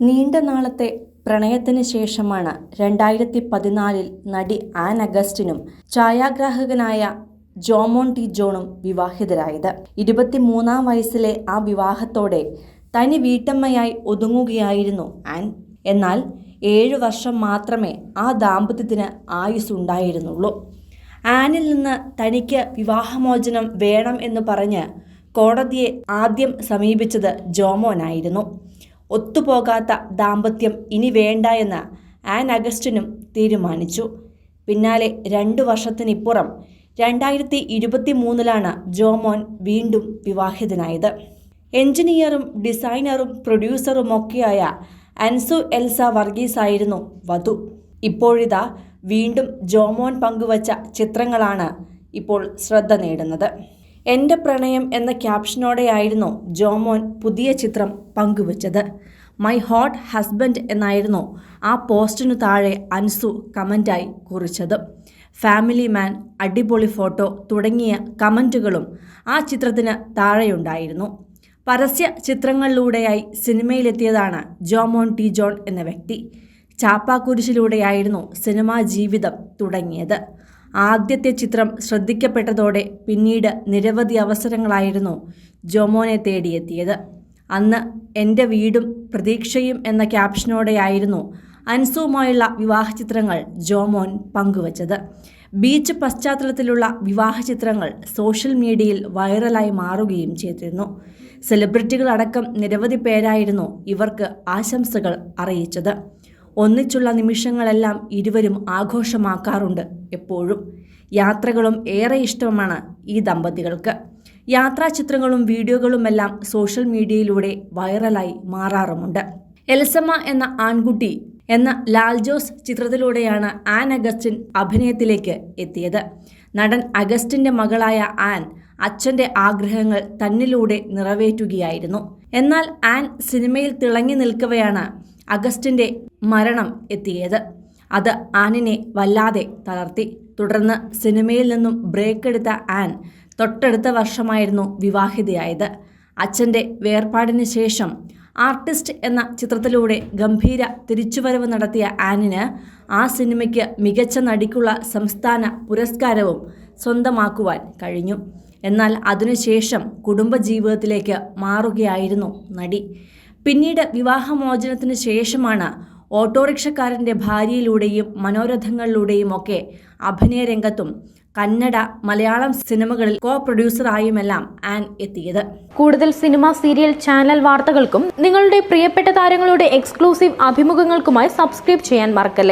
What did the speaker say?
നീണ്ട നാളത്തെ പ്രണയത്തിന് ശേഷമാണ് രണ്ടായിരത്തി പതിനാലിൽ നടി ആൻ അഗസ്റ്റിനും ഛായാഗ്രാഹകനായ ജോമോൺ ടി ജോണും വിവാഹിതരായത്. ഇരുപത്തിമൂന്നാം വയസ്സിലെ ആ വിവാഹത്തോടെ തനി വീട്ടമ്മയായി ഒതുങ്ങുകയായിരുന്നു ആൻ. എന്നാൽ ഏഴു വർഷം മാത്രമേ ആ ദാമ്പത്യത്തിന് ആയുസ് ഉണ്ടായിരുന്നുള്ളൂ ആനിൽ നിന്ന് തനിക്ക് വിവാഹമോചനം വേണം എന്ന് പറഞ്ഞ് കോടതിയെ ആദ്യം സമീപിച്ചത് ജോമോനായിരുന്നു. ഒത്തുപോകാത്ത ദാമ്പത്യം ഇനി വേണ്ട എന്ന് ആൻ അഗസ്റ്റിനും തീരുമാനിച്ചു. പിന്നാലെ രണ്ടു വർഷത്തിനിപ്പുറം രണ്ടായിരത്തി ഇരുപത്തി മൂന്നിലാണ് ജോമോൻ വീണ്ടും വിവാഹിതനായത്. എഞ്ചിനീയറും ഡിസൈനറും പ്രൊഡ്യൂസറുമൊക്കെയായ അൻസു എൽസ വർഗീസ് ആയിരുന്നു വധു. ഇപ്പോഴിതാ വീണ്ടും ജോമോൻ പങ്കുവച്ച ചിത്രങ്ങളാണ് ഇപ്പോൾ ശ്രദ്ധ നേടുന്നത്. എന്റെ പ്രണയം എന്ന ക്യാപ്ഷനോടെയായിരുന്നു ജോമോൻ പുതിയ ചിത്രം പങ്കുവച്ചത്. മൈ ഹോട്ട് ഹസ്ബൻഡ് എന്നായിരുന്നു ആ പോസ്റ്റിനു താഴെ അൻസു കമന്റായി കുറിച്ചത്. ഫാമിലി മാൻ അടിപൊളി ഫോട്ടോ തുടങ്ങിയ കമന്റുകളും ആ ചിത്രത്തിന് താഴെയുണ്ടായിരുന്നു. പരസ്യ ചിത്രങ്ങളിലൂടെയായി സിനിമയിലെത്തിയതാണ് ജോമോൻ ടി. ജോൺ എന്ന വ്യക്തി. ചാപ്പാക്കുരിശിലൂടെയായിരുന്നു സിനിമാ ജീവിതം തുടങ്ങിയത്. ആദ്യത്തെ ചിത്രം ശ്രദ്ധിക്കപ്പെട്ടതോടെ പിന്നീട് നിരവധി അവസരങ്ങളായിരുന്നു ജോമോനെ തേടിയെത്തിയത്. അന്ന് എന്റെ വീടും പ്രതീക്ഷയും എന്ന ക്യാപ്ഷനോടെയായിരുന്നു അൻസുവുമായുള്ള വിവാഹ ചിത്രങ്ങൾ ജോമോൻ പങ്കുവച്ചത്. ബീച്ച് പശ്ചാത്തലത്തിലുള്ള വിവാഹ ചിത്രങ്ങൾ സോഷ്യൽ മീഡിയയിൽ വൈറലായി മാറുകയും ചെയ്തിരുന്നു. സെലിബ്രിറ്റികളടക്കം നിരവധി പേരായിരുന്നു ഇവർക്ക് ആശംസകൾ അറിയിച്ചത്. ഒന്നിച്ചുള്ള നിമിഷങ്ങളെല്ലാം ഇരുവരും ആഘോഷമാക്കാറുണ്ട് എപ്പോഴും. യാത്രകളും ഏറെ ഇഷ്ടമാണ് ഈ ദമ്പതികൾക്ക്. യാത്രാ ചിത്രങ്ങളും വീഡിയോകളുമെല്ലാം സോഷ്യൽ മീഡിയയിലൂടെ വൈറലായി മാറാറുമുണ്ട്. എൽസമ്മ എന്ന ആൺകുട്ടി എന്ന ലാൽ ജോസ് ചിത്രത്തിലൂടെയാണ് ആൻ അഗസ്റ്റിൻ അഭിനയത്തിലേക്ക് എത്തിയത്. നടൻ അഗസ്റ്റിന്റെ മകളായ ആൻ അച്ഛന്റെ ആഗ്രഹങ്ങൾ തന്നിലൂടെ നിറവേറ്റുകയായിരുന്നു. എന്നാൽ ആൻ സിനിമയിൽ തിളങ്ങി നിൽക്കവെയാണ് അഗസ്റ്റിന്റെ മരണം എത്തിയത്. അത് ആനിനെ വല്ലാതെ തളർത്തി. തുടർന്ന് സിനിമയിൽ നിന്നും ബ്രേക്ക് എടുത്ത ആൻ തൊട്ടടുത്ത വർഷമായിരുന്നു വിവാഹിതയായത്. അച്ഛന്റെ വേർപാടിന് ശേഷം ആർട്ടിസ്റ്റ് എന്ന ചിത്രത്തിലൂടെ ഗംഭീര തിരിച്ചുവരവ് നടത്തിയ ആനിന് ആ സിനിമയ്ക്ക് മികച്ച നടിക്കുള്ള സംസ്ഥാന പുരസ്കാരവും സ്വന്തമാക്കുവാൻ കഴിഞ്ഞു. എന്നാൽ അതിനുശേഷം കുടുംബജീവിതത്തിലേക്ക് മാറുകയായിരുന്നു നടി. പിന്നീട് വിവാഹമോചനത്തിന് ശേഷമാണ് ഓട്ടോറിക്ഷക്കാരന്റെ ഭാര്യയിലൂടെയും മനോരഥങ്ങളിലൂടെയും ഒക്കെ അഭിനയ രംഗത്തും കന്നഡ മലയാളം സിനിമകളിൽ കോ പ്രൊഡ്യൂസറായുമെല്ലാം ആൻ എത്തിയത്. കൂടുതൽ സിനിമ സീരിയൽ ചാനൽ വാർത്തകൾക്കും നിങ്ങളുടെ പ്രിയപ്പെട്ട താരങ്ങളുടെ എക്സ്ക്ലൂസീവ് അഭിമുഖങ്ങൾക്കുമായി സബ്സ്ക്രൈബ് ചെയ്യാൻ മറക്കല്ലേ?